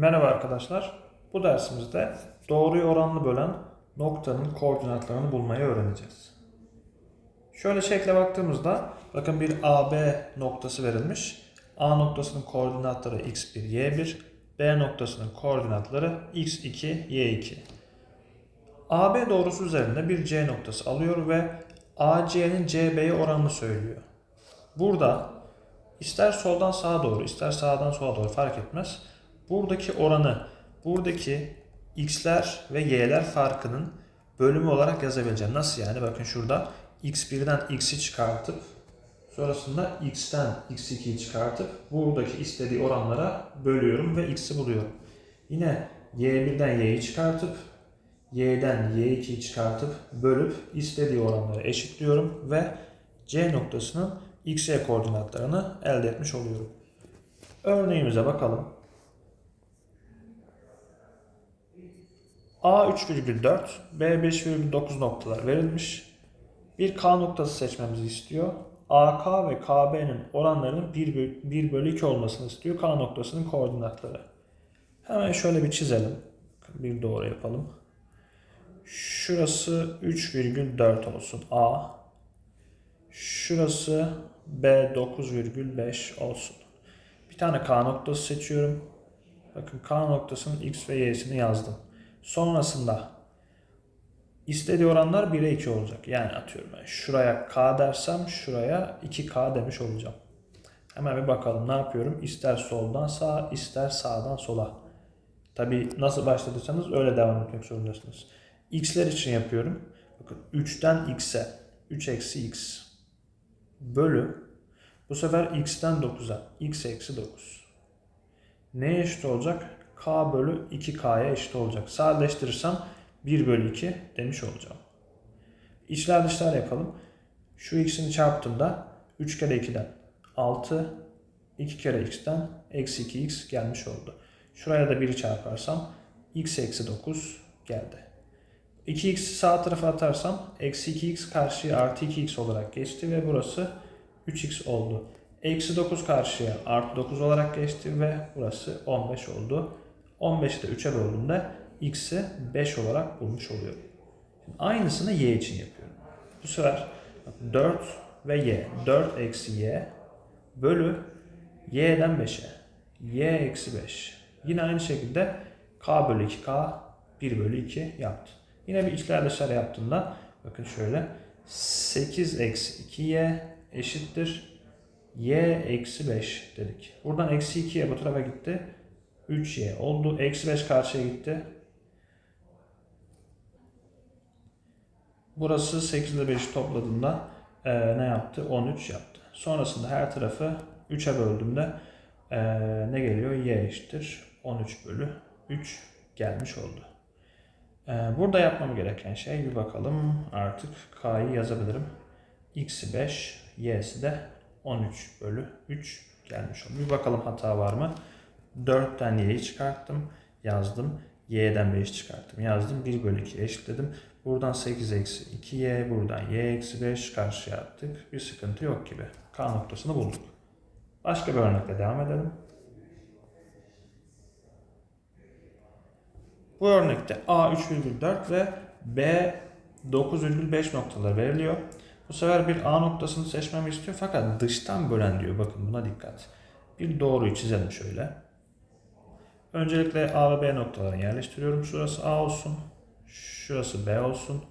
Merhaba arkadaşlar. Bu dersimizde doğruyu oranlı bölen noktanın koordinatlarını bulmayı öğreneceğiz. Şöyle şekle baktığımızda bakın bir AB noktası verilmiş. A noktasının koordinatları x1, y1, B noktasının koordinatları x2, y2. AB doğrusu üzerinde bir C noktası alıyor ve AC'nin CB'ye oranını söylüyor. Burada ister soldan sağa doğru, ister sağdan sola doğru fark etmez. Buradaki oranı, buradaki x'ler ve y'ler farkının bölümü olarak yazabileceğim. Nasıl yani? Bakın şurada x1'den x'i çıkartıp sonrasında x'ten x2'yi çıkartıp buradaki istediği oranlara bölüyorum ve x'i buluyorum. Yine y1'den y'yi çıkartıp y'den y2'yi çıkartıp bölüp istediği oranları eşitliyorum ve c noktasının x, y koordinatlarını elde etmiş oluyorum. Örneğimize bakalım. A 3,4, B 5,9 noktalar verilmiş. Bir K noktası seçmemizi istiyor. AK ve KB'nin oranlarının 1 bölü, 1 bölü 2 olmasını istiyor. K noktasının koordinatları. Hemen şöyle bir çizelim. Bir doğru yapalım. Şurası 3,4 olsun A. Şurası B 9,5 olsun. Bir tane K noktası seçiyorum. Bakın K noktasının X ve Y'sini yazdım. Sonrasında istediği oranlar 1'e 2 olacak. Yani atıyorum ben şuraya K dersem şuraya 2K demiş olacağım. Hemen bir bakalım ne yapıyorum. İster soldan sağa ister sağdan sola. Tabi nasıl başladıysanız öyle devam etmek zorundasınız. X'ler için yapıyorum. Bakın 3'ten X'e 3 eksi X bölü bu sefer X'ten 9'a X eksi 9. Neye eşit olacak? K bölü 2K'ya eşit olacak. Sadeleştirirsem 1 bölü 2 demiş olacağım. İçler dışlar yapalım. Şu x'ini çarptığımda 3 kere 2'den 6, 2 kere x'ten eksi 2x gelmiş oldu. Şuraya da 1'i çarparsam x eksi 9 geldi. 2x'i sağ tarafa atarsam eksi 2x karşıya artı 2x olarak geçti ve burası 3x oldu. Eksi 9 karşıya artı 9 olarak geçti ve burası 15 oldu. 15'i de 3'e böldüğümde x'i 5 olarak bulmuş oluyorum. Şimdi aynısını y için yapıyorum. Bu sefer 4 ve y. 4 eksi y bölü y'den 5'e. y eksi 5. Yine aynı şekilde k bölü 2k 1 bölü 2 yaptı. Yine bir içler dışarı yaptığımda bakın şöyle 8 eksi 2y eşittir y eksi 5 dedik. Buradan eksi 2'ye bu tarafa gitti. 3y oldu. Eksi 5 karşıya gitti. Burası 8 ile 5'i topladığında e, ne yaptı? 13 yaptı. Sonrasında her tarafı 3'e böldüğümde e, ne geliyor? y eşittir. 13 bölü 3 gelmiş oldu. E, burada yapmam gereken şey bir bakalım. Artık k'yı yazabilirim. x'i 5, y'si de 13 bölü 3 gelmiş oldu. Bir bakalım hata var mı? 4'ten y'yi çıkarttım. Yazdım. y'den 5 çıkarttım. Yazdım. 1 bölü 2 eşitledim. Buradan 8 eksi 2y. Buradan y eksi 5 karşıya attık. Bir sıkıntı yok gibi. K noktasını bulduk. Başka bir örnekle devam edelim. Bu örnekte A 3,4 ve B 9,5 noktaları veriliyor. Bu sefer bir A noktasını seçmemi istiyor fakat dıştan bölen diyor. Bakın buna dikkat. Bir doğruyu çizelim şöyle. Öncelikle A ve B noktalarını yerleştiriyorum. Şurası A olsun. Şurası B olsun.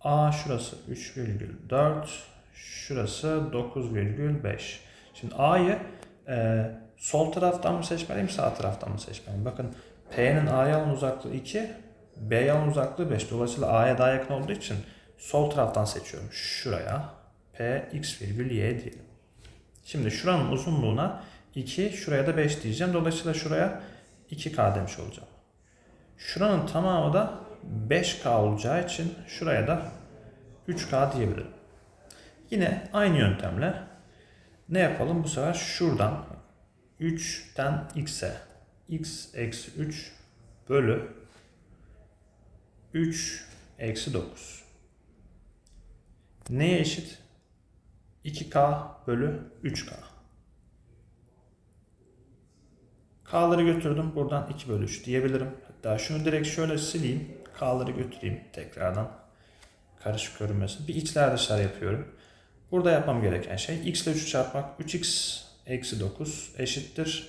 A şurası 3,4. Şurası 9,5. Şimdi A'yı e, sol taraftan mı seçmeliyim, sağ taraftan mı seçmeliyim? Bakın P'nin A'ya olan uzaklığı 2, B'ye olan uzaklığı 5. Dolayısıyla A'ya daha yakın olduğu için sol taraftan seçiyorum. Şuraya P x virgül y diyelim. Şimdi şuranın uzunluğuna 2, şuraya da 5 diyeceğim. Dolayısıyla şuraya 2K demiş olacağım. Şuranın tamamı da 5K olacağı için şuraya da 3K diyebilirim. Yine aynı yöntemle ne yapalım? Bu sefer şuradan 3'ten x'e x eksi 3 bölü 3 eksi 9. Neye eşit? 2K bölü 3K. K'ları götürdüm. Buradan 2 bölü 3 diyebilirim. Hatta şunu direkt şöyle sileyim. K'ları götüreyim tekrardan. Karışık görünmesin. Bir içler dışlar yapıyorum. Burada yapmam gereken şey x ile 3'ü çarpmak. 3x eksi 9 eşittir.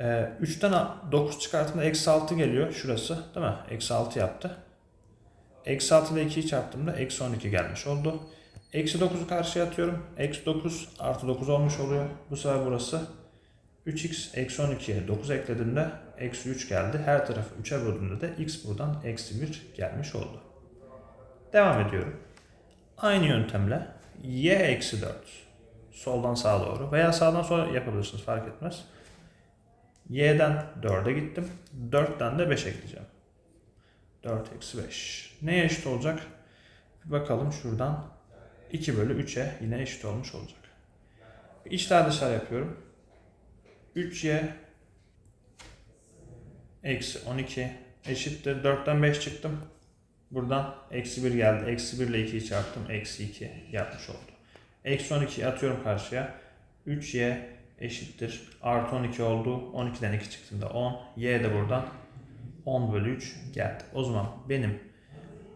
Ee, 3'ten 9 çıkarttığımda eksi 6 geliyor. Şurası değil mi? Eksi 6 yaptı. Eksi 6 ile 2'yi çarptığımda eksi 12 gelmiş oldu. Eksi 9'u karşıya atıyorum. Eksi 9 artı 9 olmuş oluyor. Bu sefer burası 3x eksi 12'ye 9 eklediğimde eksi 3 geldi. Her tarafı 3'e böldüğümde de x buradan eksi 1 gelmiş oldu. Devam ediyorum. Aynı yöntemle y eksi 4 soldan sağa doğru veya sağdan sola yapabilirsiniz fark etmez. y'den 4'e gittim. 4'ten de 5 ekleyeceğim. 4 eksi 5. Neye eşit olacak? Bir bakalım şuradan 2 bölü 3'e yine eşit olmuş olacak. İçler dışlar yapıyorum. 3y eksi 12 eşittir. 4'ten 5 çıktım. Buradan eksi 1 geldi. Eksi 1 ile 2'yi çarptım. Eksi 2 yapmış oldu. Eksi 12'yi atıyorum karşıya. 3y eşittir. Artı 12 oldu. 12'den 2 çıktığında 10. y de buradan 10 bölü 3 geldi. O zaman benim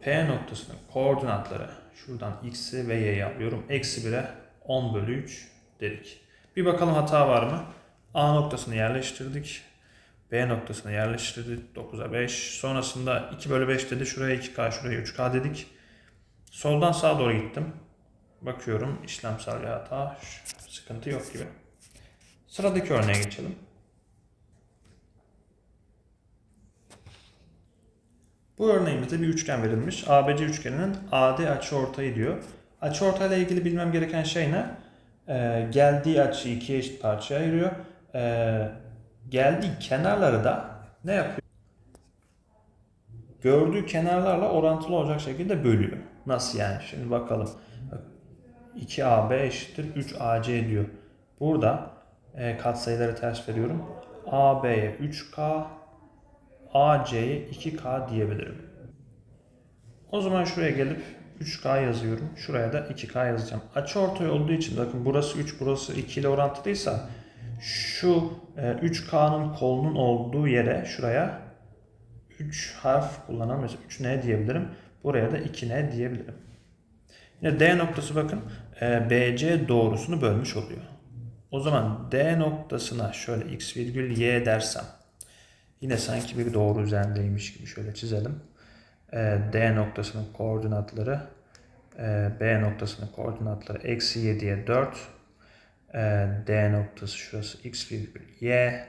P noktasının koordinatları şuradan x'i ve y'yi alıyorum. Eksi 1'e 10 bölü 3 dedik. Bir bakalım hata var mı? A noktasını yerleştirdik. B noktasını yerleştirdik. 9'a 5. Sonrasında 2 bölü 5 dedi. Şuraya 2K, şuraya 3K dedik. Soldan sağa doğru gittim. Bakıyorum işlemsel bir hata. Sıkıntı yok gibi. Sıradaki örneğe geçelim. Bu örneğimizde bir üçgen verilmiş. ABC üçgeninin AD açıortayı diyor. Açıortayla ilgili bilmem gereken şey ne? Ee, geldiği açıyı ikiye eşit parçaya ayırıyor. Ee, geldiği kenarları da ne yapıyor? Gördüğü kenarlarla orantılı olacak şekilde bölüyor. Nasıl yani? Şimdi bakalım. 2AB eşittir 3AC diyor. Burada e, katsayıları ters veriyorum. AB'ye 3K, AC'ye 2K diyebilirim. O zaman şuraya gelip 3K yazıyorum. Şuraya da 2K yazacağım. Açı ortay olduğu için bakın burası 3 burası 2 ile orantılıysa şu 3K'nın kolunun olduğu yere şuraya 3 harf kullanan mesela 3N diyebilirim. Buraya da 2N diyebilirim. Yine D noktası bakın BC doğrusunu bölmüş oluyor. O zaman D noktasına şöyle x virgül y dersem yine sanki bir doğru üzerindeymiş gibi şöyle çizelim. D noktasının koordinatları B noktasının koordinatları eksi 7'ye 4 D noktası şurası x virgül y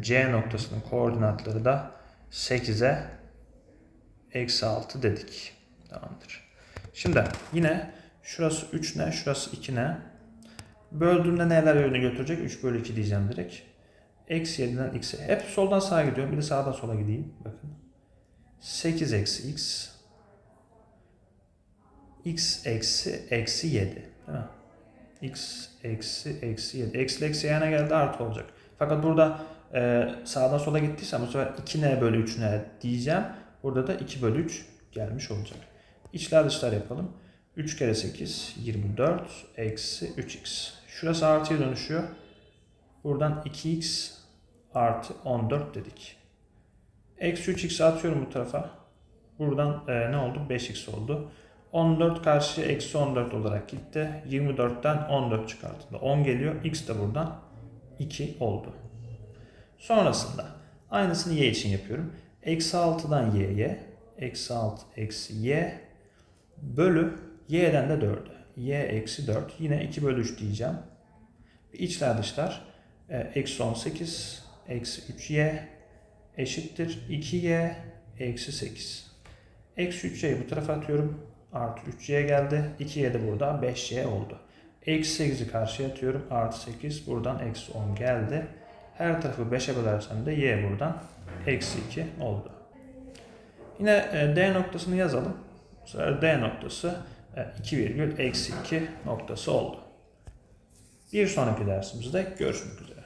C noktasının koordinatları da 8'e eksi 6 dedik. Tamamdır. Şimdi yine şurası 3 ne? Şurası 2 ne? Böldüğümde neler yönüne götürecek? 3 bölü 2 diyeceğim direkt. Eksi 7'den x'e. Hep soldan sağa gidiyorum. Bir de sağdan sola gideyim. Bakın. 8 eksi x. x eksi eksi 7. Değil mi? X eksi eksi 7. Eksi eksi yana geldi artı olacak. Fakat burada e, sağdan sola gittiysem bu sefer 2n bölü 3n diyeceğim. Burada da 2 bölü 3 gelmiş olacak. İçler dışlar yapalım. 3 kere 8 24 eksi 3x. Şurası artıya dönüşüyor. Buradan 2x artı 14 dedik. Eksi 3x atıyorum bu tarafa. Buradan e, ne oldu? 5x oldu. 14 karşıya eksi 14 olarak gitti. 24'ten 14 çıkarttığında 10 geliyor. X de buradan 2 oldu. Sonrasında aynısını y için yapıyorum. Eksi 6'dan y'ye eksi 6 eksi y bölü y'den de 4'e. y eksi 4 yine 2 bölü 3 diyeceğim. İçler dışlar e, eksi 18 eksi 3y eşittir 2y eksi 8. Eksi 3y'yi bu tarafa atıyorum. Artı 3y geldi. 2y de burada 5y oldu. Eksi 8'i karşıya atıyorum. Artı 8 buradan eksi 10 geldi. Her tarafı 5'e bölersem de y buradan eksi 2 oldu. Yine e, D noktasını yazalım. Bu sefer D noktası 2 virgül eksi 2 noktası oldu. Bir sonraki dersimizde görüşmek üzere.